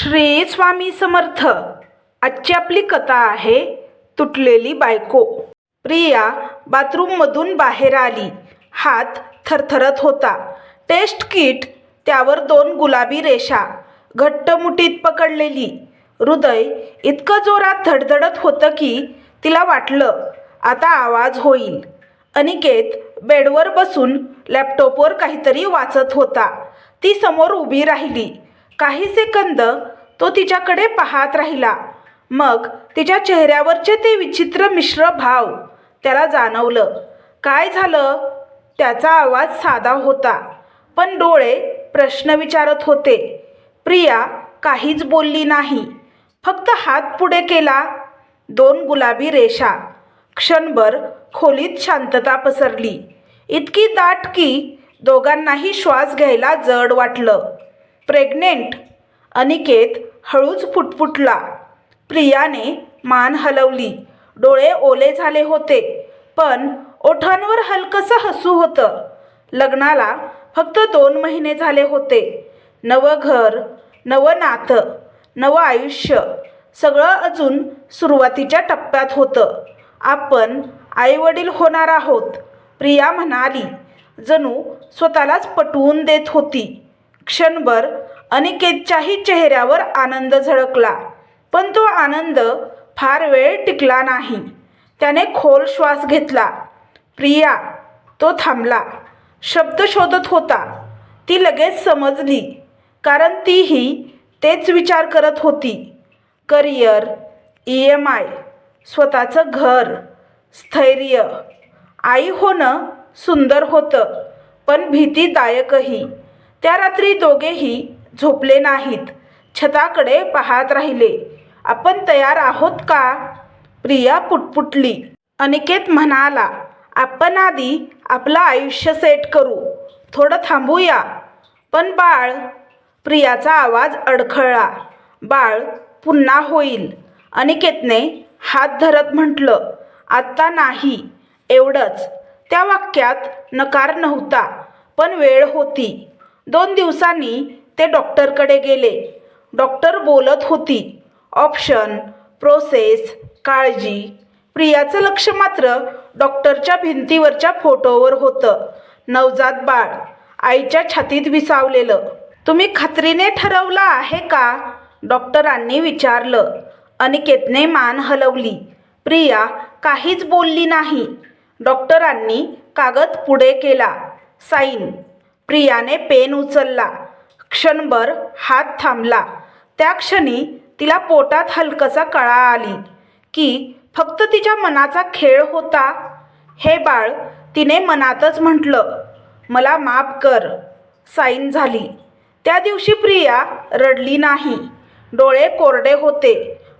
श्री स्वामी समर्थ. आजची आपली कथा आहे तुटलेली बायको. प्रिया बाथरूममधून बाहेर आली. हात थरथरत होता. टेस्ट किट त्यावर दोन गुलाबी रेषा. घट्ट मुठीत पकडलेली. हृदय इतकं जोरात धडधडत होतं की तिला वाटलं आता आवाज होईल. अनिकेत बेडवर बसून लॅपटॉपवर काहीतरी वाचत होता. ती समोर उभी राहिली. काही सेकंद तो तिच्याकडे पाहत राहिला. मग तिच्या चेहऱ्यावरचे ते विचित्र मिश्र भाव त्याला जाणवलं. काय झालं? त्याचा आवाज साधा होता पण डोळे प्रश्न विचारत होते. प्रिया काहीच बोलली नाही फक्त हात पुढे केला. दोन गुलाबी रेषा क्षणभर खोलीत शांतता पसरली. इतकी दाट की दोघांनाही श्वास घ्यायला जड वाटलं. प्रेग्नेंट. अनिकेत हळूच फुटफुटला प्रियाने मान हलवली. डोळे ओले झाले होते पण ओठांवर हलकसं हसू होतं. लग्नाला फक्त दोन महिने झाले होते. नवं घर नवं नातं नवं आयुष्य सगळं अजून सुरुवातीच्या टप्प्यात होतं. आपण आईवडील होणार आहोत प्रिया म्हणाली. जणू स्वतःलाच पटवून देत होती. क्षणभर अनिकेतच्याही चेहऱ्यावर आनंद झळकला. पण तो आनंद फार वेळ टिकला नाही. त्याने खोल श्वास घेतला. प्रिया तो थांबला. शब्द शोधत होता. ती लगेच समजली कारण तीही तेच विचार करत होती. करिअर ई एम आय स्वतःचं घर स्थैर्य आई होणं सुंदर होतं पण भीतीदायकही. त्या रात्री दोघेही झोपले नाहीत. छताकडे पाहत राहिले. आपण तयार आहोत का? प्रिया पुटपुटली. अनिकेत म्हणाला आपण आधी आपलं आयुष्य सेट करू. थोडं थांबूया. पण बाळ? प्रियाचा आवाज अडखळला. बाळ पुन्हा होईल. अनिकेतने हात धरत म्हटलं आत्ता नाही एवढंच. त्या वाक्यात नकार नव्हता पण वेळ होती. दोन दिवसांनी ते डॉक्टरकडे गेले. डॉक्टर बोलत होती ऑप्शन प्रोसेस काळजी. प्रियाचं लक्ष मात्र डॉक्टरच्या भिंतीवरच्या फोटोवर होतं. नवजात बाळ आईच्या छातीत विसावलेलं. तुम्ही खात्रीने ठरवलं आहे का? डॉक्टरांनी विचारलं. अनिकेतने मान हलवली. प्रिया काहीच बोलली नाही. डॉक्टरांनी कागद पुढे केला. साईन प्रियाने पेन उचलला. क्षणभर हात थांबला. त्या क्षणी तिला पोटात हलकसा कळा आली की फक्त तिच्या मनाचा खेळ होता. हे बाळ तिने मनातच म्हटलं मला माफ कर साईन झाली. त्या दिवशी प्रिया रडली नाही. डोळे कोरडे होते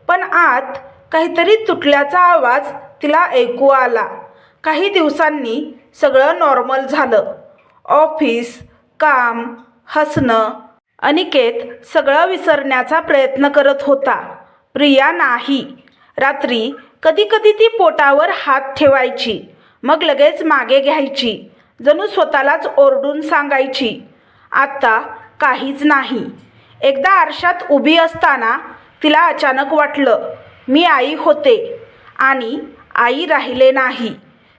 पण आत काहीतरी तुटल्याचा आवाज तिला ऐकू आला. काही दिवसांनी सगळं नॉर्मल झालं. ऑफिस काम हसणं. अनिकेत सगळं विसरण्याचा प्रयत्न करत होता. प्रिया नाही. रात्री कधीकधी ती पोटावर हात ठेवायची. मग लगेच मागे घ्यायची. जणू स्वतःलाच ओरडून सांगायची. आत्ता काहीच नाही. एकदा आरशात उभी असताना तिला अचानक वाटलं मी आई होते आणि आई राहिले नाही.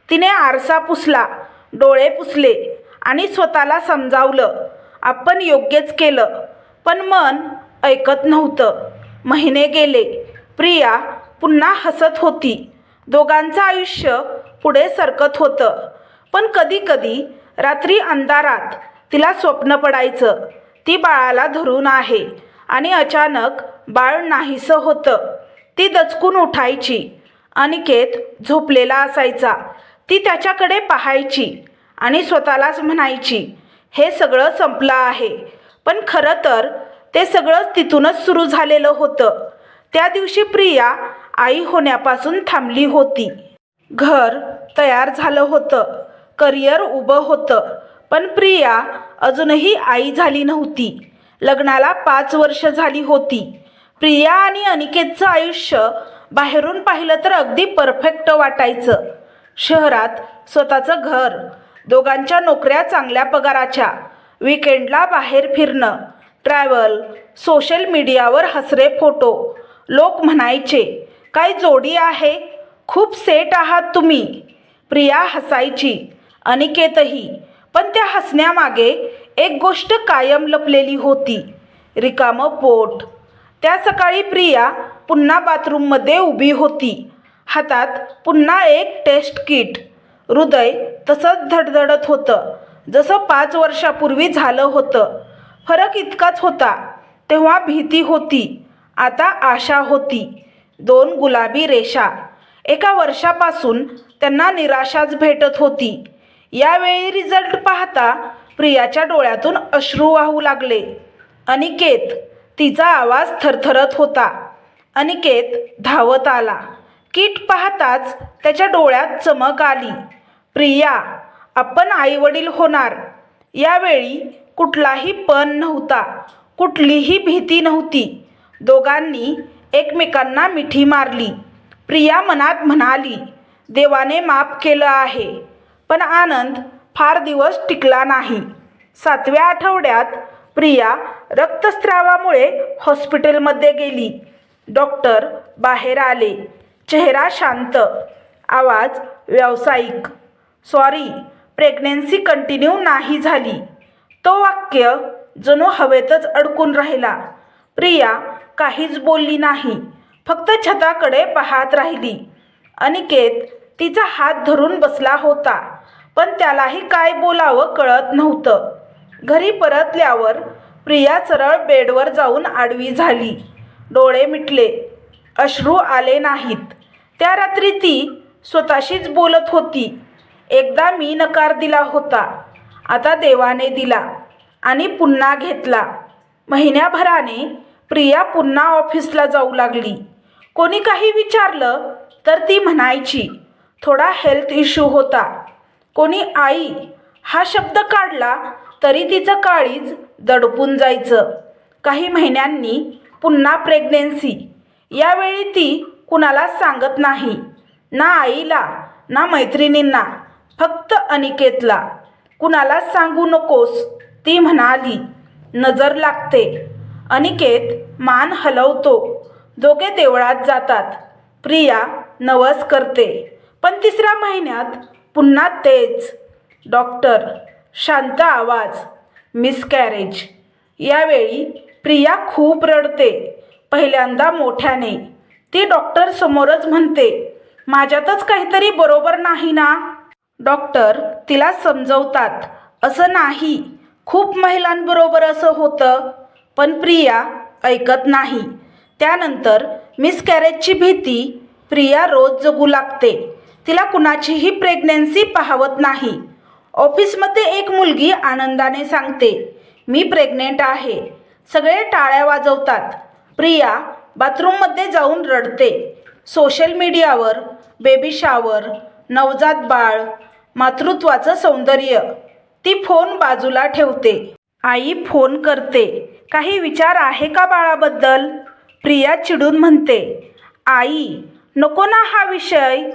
तिने आरसा पुसला डोळे पुसले. आणि स्वतःला समजावलं. आपण योग्यच केलं. पण मन ऐकत नव्हतं. महिने गेले. प्रिया पुन्हा हसत होती. दोघांचं आयुष्य पुढे सरकत होतं. पण कधीकधी रात्री अंधारात तिला स्वप्न पडायचं. ती बाळाला धरून आहे आणि अचानक बाळ नाहीसं होतं. ती दचकून उठायची. अनिकेत झोपलेला असायचा. ती त्याच्याकडे पाहायची. आणि स्वतःलाच म्हणायची हे सगळं संपलं आहे. पण खरं तर ते सगळं तिथूनच सुरू झालेलं होतं. त्या दिवशी प्रिया आई होण्यापासून थांबली होती. घर तयार झालं होतं. करिअर उभं होतं. पण प्रिया अजूनही आई झाली नव्हती. लग्नाला पाच वर्ष झाली होती. प्रिया आणि अनिकेतचं आयुष्य बाहेरून पाहिलं तर अगदी परफेक्ट वाटायचं. शहरात स्वतःचं घर दोघांच्या नोकऱ्या चांगल्या पगाराच्या. विकेंडला बाहेर फिरणं. ट्रॅव्हल सोशल मीडियावर हसरे फोटो लोक म्हणायचे काय जोडी आहे? खूप सेट आहात तुम्ही. प्रिया हसायची अनिकेतही. पण त्या हसण्यामागे एक गोष्ट कायम लपलेली होती. रिकामं पोट. त्या सकाळी प्रिया पुन्हा बाथरूममध्ये उभी होती. हातात पुन्हा एक टेस्ट किट हृदय तसंच धडधडत होतं. जसं पाच वर्षापूर्वी झालं होतं. फरक इतकाच होता. तेव्हा भीती होती. आता आशा होती. दोन गुलाबी रेषा. एका वर्षापासून त्यांना निराशाच भेटत होती. यावेळी रिझल्ट पाहता प्रियाच्या डोळ्यातून अश्रू वाहू लागले. अनिकेत तिचा आवाज थरथरत होता. अनिकेत धावत आला. किट पाहताच त्याच्या डोळ्यात चमक आली. प्रिया आपण आईवडील होणार. यावेळी कुठलाही पण नव्हता कुठलीही भीती नव्हती. दोघांनी एकमेकांना मिठी मारली. प्रिया मनात म्हणाली देवाने माफ केलं आहे पण आनंद फार दिवस टिकला नाही. सातव्या आठवड्यात प्रिया रक्तस्रावामुळे हॉस्पिटलमध्ये गेली. डॉक्टर बाहेर आले. चेहरा शांत आवाज व्यावसायिक. सॉरी प्रेग्नेन्सी कंटिन्यू नाही झाली. तो वाक्य जणू हवेतच अडकून राहिला. प्रिया काहीच बोलली नाही फक्त छताकडे पाहत राहिली. अनिकेत तिचा हात धरून बसला होता पण त्यालाही काय बोलावं कळत नव्हतं. घरी परतल्यावर प्रिया सरळ बेडवर जाऊन आडवी झाली. डोळे मिटले. अश्रू आले नाहीत. त्या रात्री ती स्वतःशीच बोलत होती. एकदा मी नकार दिला होता. आता देवाने दिला आणि पुन्हा घेतला. महिन्याभराने प्रिया पुन्हा ऑफिसला जाऊ लागली. कोणी काही विचारलं तर ती म्हणायची थोडा हेल्थ इश्यू होता. कोणी आई हा शब्द काढला तरी तिचं काळीज दडपून जायचं. काही महिन्यांनी पुन्हा प्रेग्नेन्सी यावेळी ती कुणाला सांगत नाही. ना आईला ना मैत्रिणींना. फक्त अनिकेतला. कुणाला सांगू नकोस ती म्हणाली. नजर लागते. अनिकेत मान हलवतो. दोघे देवळात जातात. प्रिया नवस करते. पण तिसऱ्या महिन्यात पुन्हा तेच. डॉक्टर शांत आवाज. मिसकॅरेज यावेळी प्रिया खूप रडते. पहिल्यांदा मोठ्याने. ती डॉक्टर समोरच म्हणते माझ्यातच काहीतरी बरोबर नाही ना? डॉक्टर तिला समजवतात. असं नाही. खूप महिलांबरोबर असं होतं पण प्रिया ऐकत नाही. त्यानंतर मिसकॅरेजची भीती प्रिया रोज जगू लागते. तिला कुणाचीही प्रेग्नेन्सी पाहवत नाही. ऑफिसमध्ये एक मुलगी आनंदाने सांगते मी प्रेग्नेंट आहे. सगळे टाळ्या वाजवतात. प्रिया बाथरूममध्ये जाऊन रडते. सोशल मीडियावर बेबी शावर नवजात बाळ मातृत्वाचं सौंदर्य. ती फोन बाजूला ठेवते. आई फोन करते. काही विचार आहे का बाळाबद्दल? प्रिया चिडून म्हणते. आई नको ना हा विषय.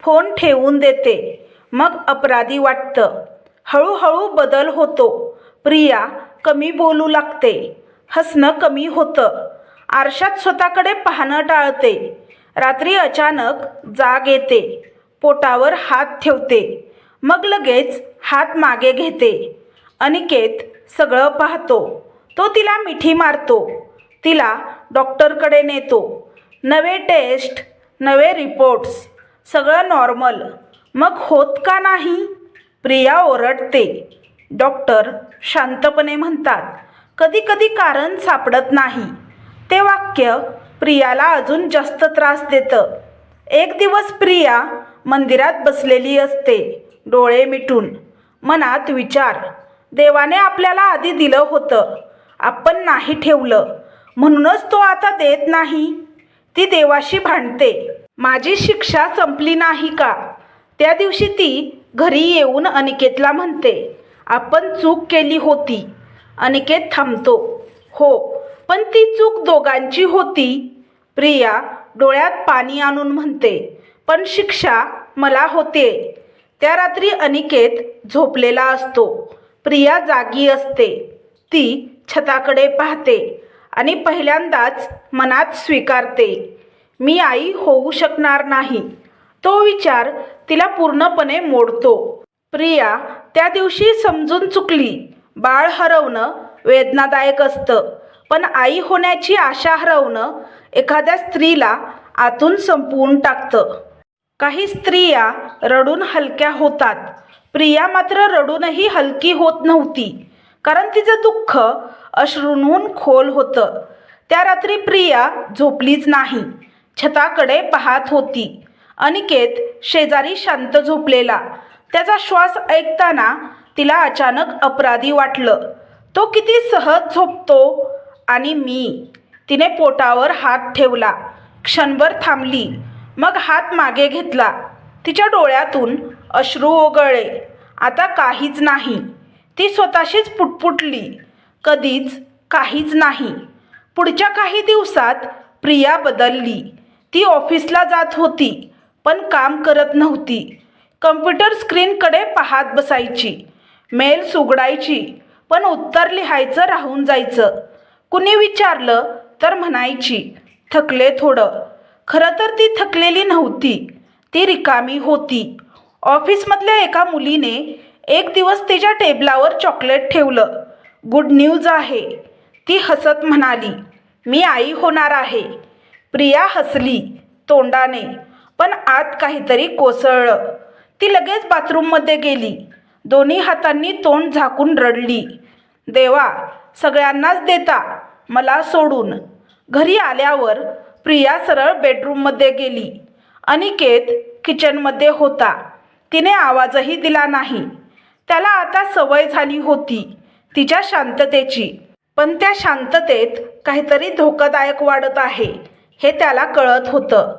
फोन ठेवून देते. मग अपराधी वाटतं. हळूहळू बदल होतो. प्रिया कमी बोलू लागते. हसणं कमी होतं. आरशात स्वतःकडे पाहणं टाळते. रात्री अचानक जाग येते. पोटावर हात ठेवते. मग लगेच हात मागे घेते. अनिकेत सगळं पाहतो. तो तिला मिठी मारतो. तिला डॉक्टरकडे नेतो. नवे टेस्ट नवे रिपोर्ट्स सगळं नॉर्मल. मग होत का नाही? प्रिया ओरडते. डॉक्टर शांतपणे म्हणतात कधी कधी कारण सापडत नाही. ते वाक्य प्रियाला अजून जास्त त्रास देतं. एक दिवस प्रिया मंदिरात बसलेली असते. डोळे मिटून मनात विचार. देवाने आपल्याला आधी दिलं होतं. आपण नाही ठेवलं. म्हणूनच तो आता देत नाही. ती देवाशी भांडते. माझी शिक्षा संपली नाही का? त्या दिवशी ती घरी येऊन अनिकेतला म्हणते आपण चूक केली होती. अनिकेत थांबतो. हो पण ती चूक दोघांची होती. प्रिया डोळ्यात पाणी आणून म्हणते पण शिक्षा मला होते. त्या रात्री अनिकेत झोपलेला असतो. प्रिया जागी असते. ती छताकडे पाहते आणि पहिल्यांदाच मनात स्वीकारते. मी आई होऊ शकणार नाही. तो विचार तिला पूर्णपणे मोडतो. प्रिया त्या दिवशी समजून चुकली. बाळ हरवणं वेदनादायक असतं पण आई होण्याची आशा हरवणं एखाद्या स्त्रीला आतून संपवून टाकतं. काही स्त्रिया रडून हलक्या होतात. प्रिया मात्र रडूनही हलकी होत नव्हती. कारण तिचं दुःख अश्रूंहून खोल होतं. त्या रात्री प्रिया झोपलीच नाही. छताकडे पाहत होती. अनिकेत शेजारी शांत झोपलेला. त्याचा श्वास ऐकताना तिला अचानक अपराधी वाटलं. तो किती सहज झोपतो? आणि मी? तिने पोटावर हात ठेवला. क्षणभर थांबली. मग हात मागे घेतला. तिच्या डोळ्यातून अश्रू ओगळले आता काहीच नाही. ती स्वतःशीच पुटपुटली. कधीच काहीच नाही. पुढच्या काही दिवसात प्रिया बदलली. ती ऑफिसला जात होती पण काम करत नव्हती. कम्प्युटर स्क्रीनकडे पाहत बसायची. मेल उघडायची पण उत्तर लिहायचं राहून जायचं. कुणी विचारलं तर म्हणायची थकले थोडं. खरं तर ती थकलेली नव्हती. ती रिकामी होती. ऑफिसमधल्या एका मुलीने एक दिवस तिच्या टेबलावर चॉकलेट ठेवलं. गुड न्यूज आहे. ती हसत म्हणाली मी आई होणार आहे. प्रिया हसली तोंडाने पण आत काहीतरी कोसळलं. ती लगेच बाथरूममध्ये गेली. दोन्ही हातांनी तोंड झाकून रडली. देवा सगळ्यांनाच देता मला सोडून. घरी आल्यावर प्रिया सरळ बेडरूममध्ये गेली. अनिकेत किचनमध्ये होता. तिने आवाजही दिला नाही. त्याला आता सवय झाली होती तिच्या शांततेची. पण त्या शांततेत काहीतरी धोकादायक वाढत आहे हे त्याला कळत होतं.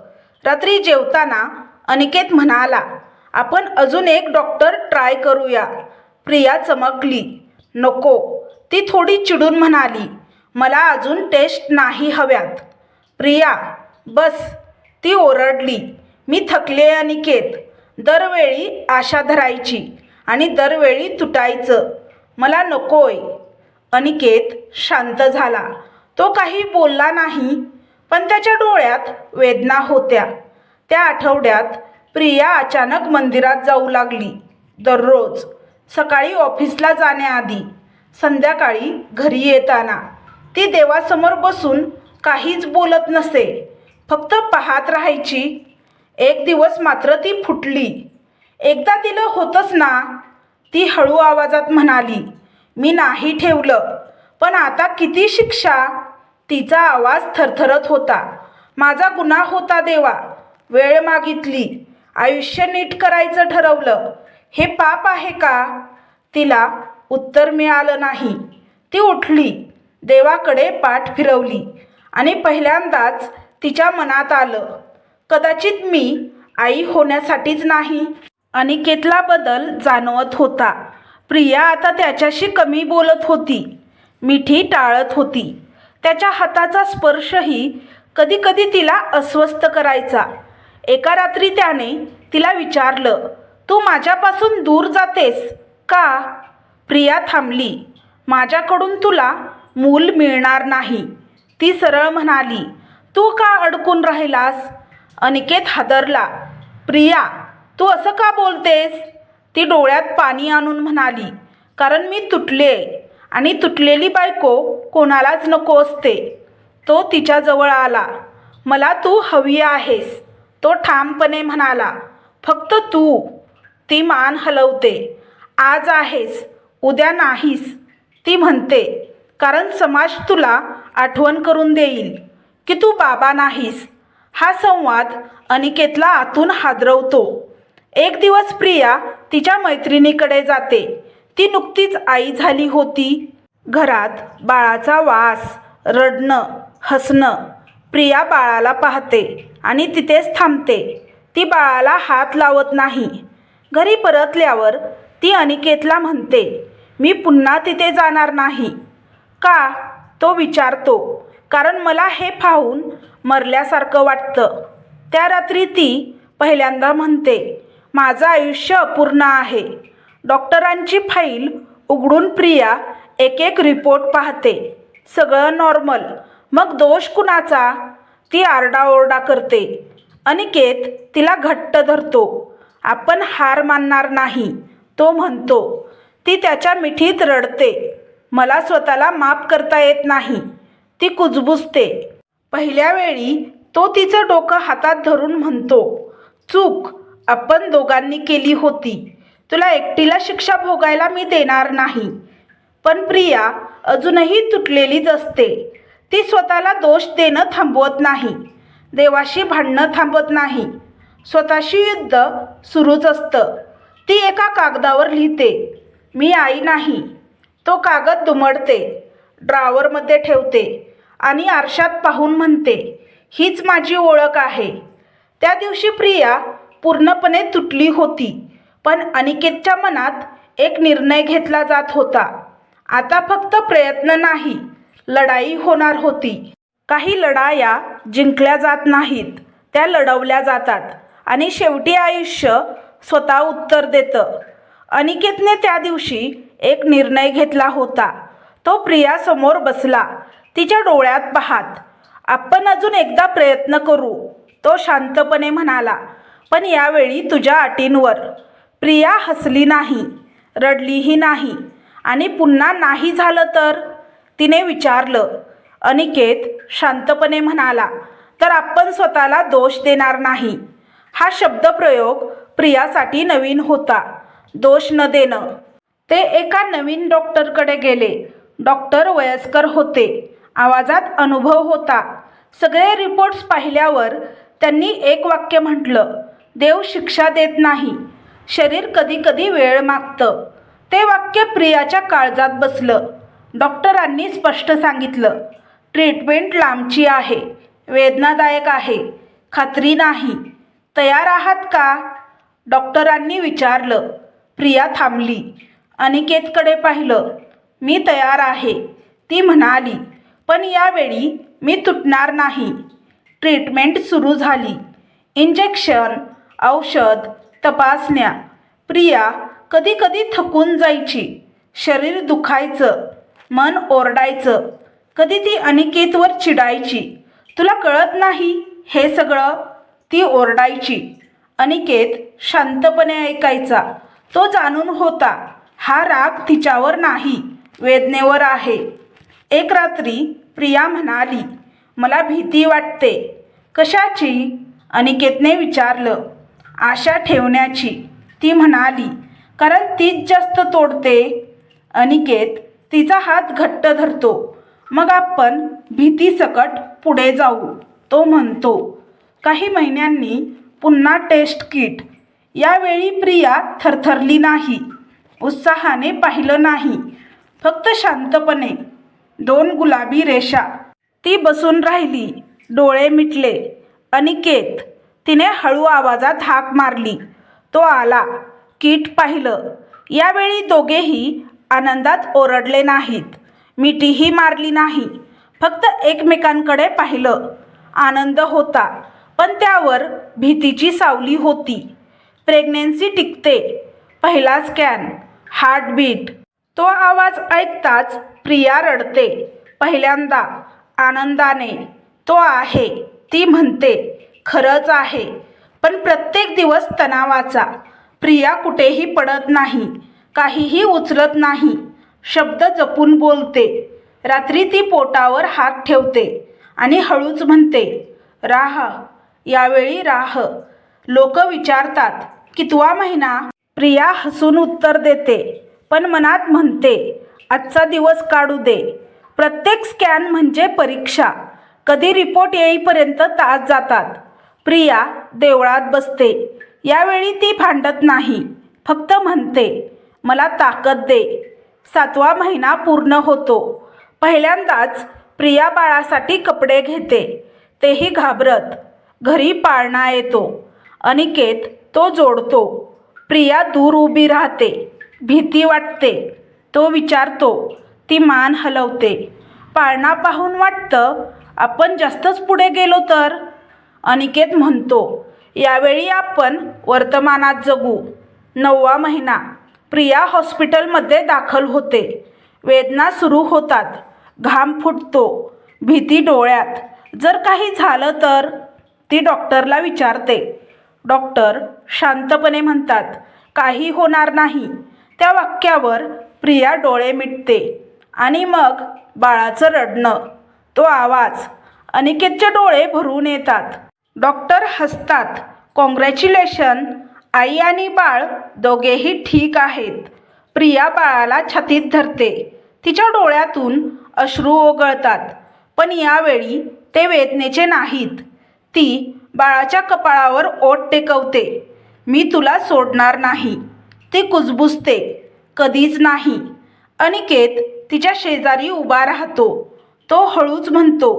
रात्री जेवताना अनिकेत म्हणाला आपण अजून एक डॉक्टर ट्राय करूया. प्रिया चमकली. नको. ती थोडी चिडून म्हणाली मला अजून टेस्ट नाही हव्यात. प्रिया बस ती ओरडली. मी थकले अनिकेत दरवेळी आशा धरायची आणि दरवेळी तुटायचं. मला नकोय. अनिकेत शांत झाला. तो काही बोलला नाही पण त्याच्या डोळ्यात वेदना होत्या. त्या आठवड्यात प्रिया अचानक मंदिरात जाऊ लागली. दररोज. सकाळी ऑफिसला जाण्याआधी. संध्याकाळी घरी येताना. ती देवासमोर बसून काहीच बोलत नसे. फक्त पाहत राहायची. एक दिवस मात्र ती फुटली. एकदा तिला होतंच ना ती हळू आवाजात म्हणाली मी नाही ठेवलं पण आता किती शिक्षा. तिचा आवाज थरथरत होता. माझा गुन्हा होता देवा वेळ मागितली आयुष्य नीट करायचं ठरवलं. हे पाप आहे का? तिला उत्तर मिळालं नाही. ती उठली देवाकडे पाठ फिरवली. आणि पहिल्यांदाच तिच्या मनात आलं कदाचित मी आई होण्यासाठीच नाही. अनिकेतला बदल जाणवत होता. प्रिया आता त्याच्याशी कमी बोलत होती. मिठी टाळत होती. त्याच्या हाताचा स्पर्शही कधीकधी तिला अस्वस्थ करायचा. एका रात्री त्याने तिला विचारलं तू माझ्यापासून दूर जातेस का? प्रिया थांबली माझ्याकडून तुला मूल मिळणार नाही. ती सरळ म्हणाली तू का अडकून राहिलास? अनिकेत हादरला. प्रिया तू असं का बोलतेस? ती डोळ्यात पाणी आणून म्हणाली कारण मी तुटले आणि तुटलेली बायको कोणालाच नको असते. तो तिच्याजवळ आला. मला तू हवी आहेस. तो ठामपणे म्हणाला फक्त तू. ती मान हलवते. आज आहेस उद्या नाहीस. ती म्हणते कारण समाज तुला आठवण करून देईल की तू बाबा नाहीस. हा संवाद अनिकेतला आतून हादरवतो. एक दिवस प्रिया तिच्या मैत्रिणीकडे जाते. ती नुकतीच आई झाली होती. घरात बाळाचा वास रडणं हसणं. प्रिया बाळाला पाहते आणि तिथेच थांबते. ती बाळाला हात लावत नाही. घरी परतल्यावर ती अनिकेतला म्हणते मी पुन्हा तिथे जाणार नाही. का? तो विचारतो. कारण मला हे पाहून मरल्यासारखं वाटतं. त्या रात्री ती पहिल्यांदा म्हणते माझं आयुष्य अपूर्ण आहे. डॉक्टरांची फाईल उघडून प्रिया एक एक रिपोर्ट पाहते. सगळं नॉर्मल. मग दोष कुणाचा? ती आरडाओरडा करते. अनिकेत तिला घट्ट धरतो. आपण हार मानणार नाही तो म्हणतो. ती त्याच्या मिठीत रडते. मला स्वतःला माफ करता येत नाही. ती कुजबुजते. पहिल्या वेळी तो तिचं डोकं हातात धरून म्हणतो चूक आपण दोघांनी केली होती. तुला एकटीला शिक्षा भोगायला मी देणार नाही. पण प्रिया अजूनही तुटलेलीच असते. ती स्वतःला दोष देणं थांबवत नाही. देवाशी भांडणं थांबत नाही. स्वतःशी युद्ध सुरूच असतं. ती एका कागदावर लिहिते मी आई नाही. तो कागद दुमडते ड्रावरमध्ये ठेवते आणि आरशात पाहून म्हणते हीच माझी ओळख आहे. त्या दिवशी प्रिया पूर्णपणे तुटली होती पण अनिकेतच्या मनात एक निर्णय घेतला जात होता. आता फक्त प्रयत्न नाही लढाई होणार होती. काही लढाया जिंकल्या जात नाहीत त्या लढवल्या जातात आणि शेवटी आयुष्य स्वतः उत्तर देतं. अनिकेतने त्या दिवशी एक निर्णय घेतला होता. तो प्रियासमोर बसला. तिच्या डोळ्यात पाहात आपण अजून एकदा प्रयत्न करू तो शांतपणे म्हणाला. पण यावेळी तुझ्या अटींवर. प्रिया हसली नाही रडलीही नाही आणि पुन्हा नाही झालं तर? तिने विचारलं. अनिकेत शांतपणे म्हणाला तर आपण स्वतःला दोष देणार नाही. हा शब्दप्रयोग प्रियासाठी नवीन होता. दोष न देणं. ते एका नवीन डॉक्टरकडे गेले. डॉक्टर वयस्कर होते. आवाजात अनुभव होता. सगळे रिपोर्ट्स पाहिल्यावर त्यांनी एक वाक्य म्हटलं देव शिक्षा देत नाही. शरीर कधी कधी वेळ मागतं. ते वाक्य प्रियाच्या काळजात बसलं. डॉक्टरांनी स्पष्ट सांगितलं ट्रीटमेंट लांबची आहे. वेदनादायक आहे. खात्री नाही. तयार आहात का? डॉक्टरांनी विचारलं प्रिया थांबली. अनिकेतकडे पाहिलं मी तयार आहे. ती म्हणाली पण यावेळी मी तुटणार नाही. ट्रीटमेंट सुरू झाली. इंजेक्शन औषध तपासण्या. प्रिया कधी कधी थकून जायची. शरीर दुखायचं. मन ओरडायचं. कधी ती अनिकेतवर चिडायची. तुला कळत नाही हे सगळं? ती ओरडायची. अनिकेत शांतपणे ऐकायचा. तो जाणून होता हा राग तिच्यावर नाही वेदनेवर आहे. एक रात्री प्रिया म्हणाली मला भीती वाटते. कशाची? अनिकेतने विचारलं. आशा ठेवण्याची. ती म्हणाली कारण तीच जास्त तोडते. अनिकेत तिचा हात घट्ट धरतो. मग आपण भीतीसकट पुढे जाऊ तो म्हणतो. काही महिन्यांनी पुन्हा टेस्ट किट. यावेळी प्रिया थरथरली नाही. उत्साहाने पाहिलं नाही. फक्त शांतपणे दोन गुलाबी रेषा. ती बसून राहिली. डोळे मिटले. अनिकेत तिने हळू आवाजात हाक मारली. तो आला. कीट पाहिलं. यावेळी दोघेही आनंदात ओरडले नाहीत. मिठीही मारली नाही. फक्त एकमेकांकडे पाहिलं. आनंद होता. पण त्यावर भीतीची सावली होती. प्रेग्नेन्सी टिकते. पहिला स्कॅन हार्टबीट. तो आवाज ऐकताच प्रिया रडते. पहिल्यांदा आनंदाने तो आहे. ती म्हणते खरंच आहे. पण प्रत्येक दिवस तणावाचा. प्रिया कुठेही पडत नाही काहीही उचलत नाही. शब्द जपून बोलते. रात्री ती पोटावर हात ठेवते आणि हळूच म्हणते राह यावेळी राह. लोक विचारतात कितवा महिना प्रिया हसून उत्तर देते पण मनात म्हणते आजचा दिवस काढू दे. प्रत्येक स्कॅन म्हणजे परीक्षा. कधी रिपोर्ट येईपर्यंत तास जातात. प्रिया देवळात बसते. यावेळी ती भांडत नाही. फक्त म्हणते मला ताकद दे. सातवा महिना पूर्ण होतो. पहिल्यांदाच प्रिया बाळासाठी कपडे घेते. तेही घाबरत. घरी पाळणा येतो. अनिकेत तो जोडतो. प्रिया दूर उभी राहते भीती वाटते. तो विचारतो ती मान हलवते. पाळणा पाहून वाटतं आपण जास्तच पुढे गेलो तर? अनिकेत म्हणतो यावेळी आपण वर्तमानात जगू. नववा महिना. प्रिया हॉस्पिटलमध्ये दाखल होते. वेदना सुरू होतात. घाम फुटतो. भीती डोळ्यात. जर काही झालं तर? ती डॉक्टरला विचारते. डॉक्टर शांतपणे म्हणतात काही होणार नाही. त्या वाक्यावर प्रिया डोळे मिटते आणि मग बाळाचं रडणं. तो आवाज अनिकेतचे डोळे भरून येतात. डॉक्टर हसतात. कॉंग्रॅच्युलेशन आई आणि बाळ दोघेही ठीक आहेत. प्रिया बाळाला छातीत धरते. तिच्या डोळ्यातून अश्रू ओघळतात. पण यावेळी ते वेदनेचे नाहीत. ती बाळाच्या कपाळावर ओठ टेकवते. मी तुला सोडणार नाही. ती कुजबुजते. कधीच नाही. अनिकेत तिच्या शेजारी उभा राहतो. तो हळूच म्हणतो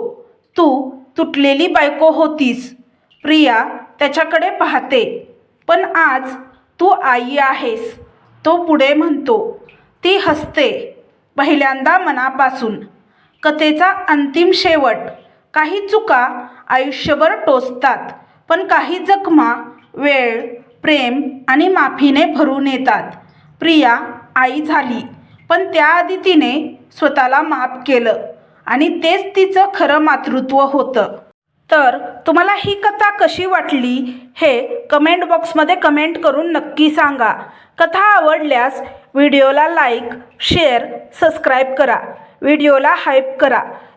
तू तुटलेली बायको होतीस. प्रिया त्याच्याकडे पाहते. पण आज तू आई आहेस. तो पुढे म्हणतो ती हसते पहिल्यांदा मनापासून. कथेचा अंतिम शेवट. काही चुका आयुष्यभर टोचतात. पण काही जखमा वेळ प्रेम आणि माफीने भरून येतात. प्रिया आई झाली पण त्याआधी तिने स्वतःला माफ केलं आणि तेच तिचं खरं मातृत्व होतं. तर तुम्हाला ही कथा कशी वाटली हे कमेंट बॉक्समध्ये कमेंट करून नक्की सांगा. कथा आवडल्यास व्हिडिओला लाईक शेअर सबस्क्राईब करा. व्हिडिओला हाईप करा.